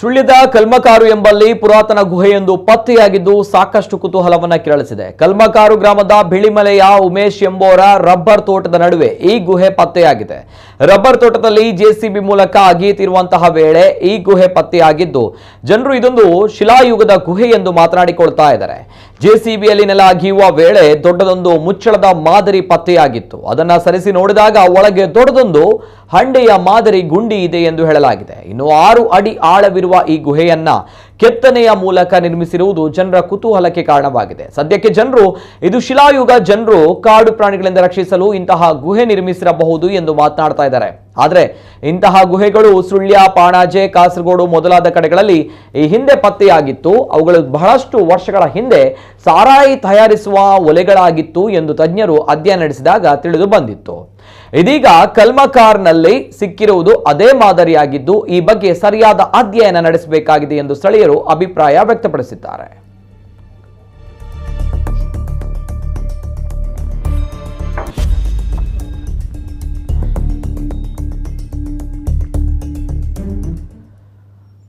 ಸುಳ್ಯದ ಕಲ್ಮಕಾರು ಎಂಬಲ್ಲಿ ಪುರಾತನ ಗುಹೆಯೊಂದು ಪತ್ತೆಯಾಗಿದ್ದು ಸಾಕಷ್ಟು ಕುತೂಹಲವನ್ನ ಕೆರಳಿಸಿದೆ. ಕಲ್ಮಕಾರು ಗ್ರಾಮದ ಬಿಳಿಮಲೆಯ ಉಮೇಶ್ ಎಂಬುವರ ರಬ್ಬರ್ ತೋಟದ ನಡುವೆ ಈ ಗುಹೆ ಪತ್ತೆಯಾಗಿದೆ. ರಬ್ಬರ್ ತೋಟದಲ್ಲಿ ಜೆಸಿಬಿ ಮೂಲಕ ಅಗೆಯುತ್ತಿರುವಂತಹ ವೇಳೆ ಈ ಗುಹೆ ಪತ್ತೆಯಾಗಿದ್ದು, ಜನರು ಇದೊಂದು ಶಿಲಾಯುಗದ ಗುಹೆ ಎಂದು ಮಾತನಾಡಿಕೊಳ್ತಾ ಇದ್ದಾರೆ. ಜೆಸಿಬಿಯಲ್ಲಿ ನೆಲ ಅಗಿಯುವ ವೇಳೆ ದೊಡ್ಡದೊಂದು ಮುಚ್ಚಳದ ಮಾದರಿ ಪತ್ತೆಯಾಗಿತ್ತು. ಅದನ್ನ ಸರಿಸಿ ನೋಡಿದಾಗ ಒಳಗೆ ದೊಡ್ಡದೊಂದು ಹಂಡೆಯ ಮಾದರಿ ಗುಂಡಿ ಇದೆ ಎಂದು ಹೇಳಲಾಗಿದೆ. ಇನ್ನು ಆರು ಅಡಿ ಆಳವಿರುವ ಈ ಗುಹೆಯನ್ನ ಕೆತ್ತನೆಯ ಮೂಲಕ ನಿರ್ಮಿಸಿರುವುದು ಜನರ ಕುತೂಹಲಕ್ಕೆ ಕಾರಣವಾಗಿದೆ. ಸದ್ಯಕ್ಕೆ ಜನರು, ಇದು ಶಿಲಾಯುಗ, ಜನರು ಕಾಡು ಪ್ರಾಣಿಗಳಿಂದ ರಕ್ಷಿಸಲು ಇಂತಹ ಗುಹೆ ನಿರ್ಮಿಸಿರಬಹುದು ಎಂದು ಮಾತನಾಡ್ತಾ ಇದ್ದಾರೆ. ಆದರೆ ಇಂತಹ ಗುಹೆಗಳು ಸುಳ್ಯ, ಪಾಣಾಜೆ, ಕಾಸರಗೋಡು ಮೊದಲಾದ ಕಡೆಗಳಲ್ಲಿ ಈ ಹಿಂದೆ ಪತ್ತೆಯಾಗಿತ್ತು. ಅವುಗಳು ಬಹಳಷ್ಟು ವರ್ಷಗಳ ಹಿಂದೆ ಸಾರಾಯಿ ತಯಾರಿಸುವ ಒಲೆಗಳಾಗಿತ್ತು ಎಂದು ತಜ್ಞರು ಅಧ್ಯಯನ ನಡೆಸಿದಾಗ ತಿಳಿದು ಬಂದಿತ್ತು. ಇದೀಗ ಕಲ್ಮಕಾರ್ನಲ್ಲಿ ಸಿಕ್ಕಿರುವುದು ಅದೇ ಮಾದರಿಯಾಗಿದ್ದು ಈ ಬಗ್ಗೆ ಸರಿಯಾದ ಅಧ್ಯಯನ ನಡೆಸಬೇಕಾಗಿದೆ ಎಂದು ಸ್ಥಳೀಯರು ಅಭಿಪ್ರಾಯ ವ್ಯಕ್ತಪಡಿಸಿದ್ದಾರೆ.